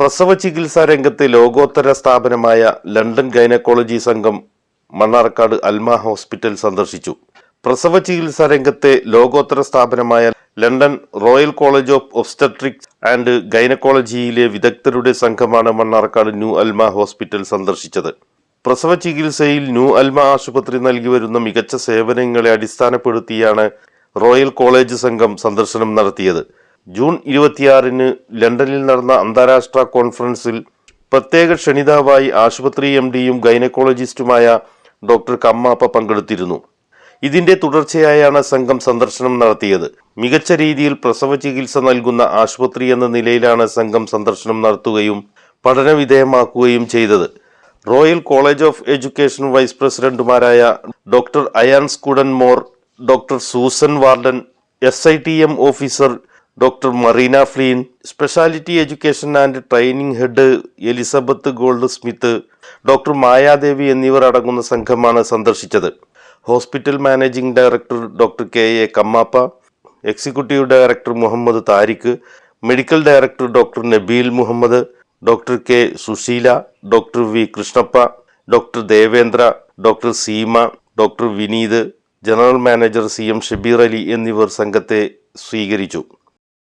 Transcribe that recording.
പ്രസവ ചികിത്സാ രംഗത്തെ ലോകോത്തര സ്ഥാപനമായ ലണ്ടൻ ഗൈനക്കോളജി സംഘം മണ്ണാർക്കാട് അൽമ ഹോസ്പിറ്റൽ സന്ദർശിച്ചു. പ്രസവ ചികിത്സാ രംഗത്തെ ലോകോത്തര സ്ഥാപനമായ London royal college of obstetrics and ഗൈനക്കോളജിയിലെ വിദഗ്ധരുടെ സംഘമാണ് മണ്ണാർക്കാട് ന്യൂ അൽമ ഹോസ്പിറ്റൽ സന്ദർശിച്ചത്. പ്രസവ ചികിത്സയിൽ ന്യൂ അൽമ ആശുപത്രി നൽകി വരുന്ന മികച്ച സേവനങ്ങളെ അടിസ്ഥാനപ്പെടുത്തിയാണ് റോയൽ കോളേജ് സംഘം സന്ദർശനം നടത്തിയത്. ജൂൺ ഇരുപത്തിയാറിന് ലണ്ടനിൽ നടന്ന അന്താരാഷ്ട്ര കോൺഫറൻസിൽ പ്രത്യേക ക്ഷണിതാവായി ആശുപത്രി എം ഡിയും ഗൈനക്കോളജിസ്റ്റുമായ ഡോക്ടർ കമ്മാപ്പ പങ്കെടുത്തിരുന്നു. ഇതിന്റെ തുടർച്ചയായാണ് സംഘം സന്ദർശനം നടത്തിയത്. മികച്ച രീതിയിൽ പ്രസവ ചികിത്സ നൽകുന്ന ആശുപത്രി എന്ന നിലയിലാണ് സംഘം സന്ദർശനം നടത്തുകയും പഠനവിധേയമാക്കുകയും ചെയ്തത്. Royal college of education vice പ്രസിഡന്റുമാരായ doctor Ian Scudamore doctor Susan Warden S I T M officer doctor Marina Flynn speciality education and training head Elizabeth Goldsmith doctor Mayadevi എന്നിവർ അടങ്ങുന്ന സംഘമാണ് സന്ദർശിച്ചത്. Hospital managing director doctor K A Kammappa executive director Muhammad Tariq medical director doctor Nabeel Muhammad doctor K Susheela doctor V Krishnappa doctor Devendra doctor Seema doctor Vineeth general manager C M Shabeer Ali എന്നിവർ സംഘത്തെ സ്വീകരിച്ചു.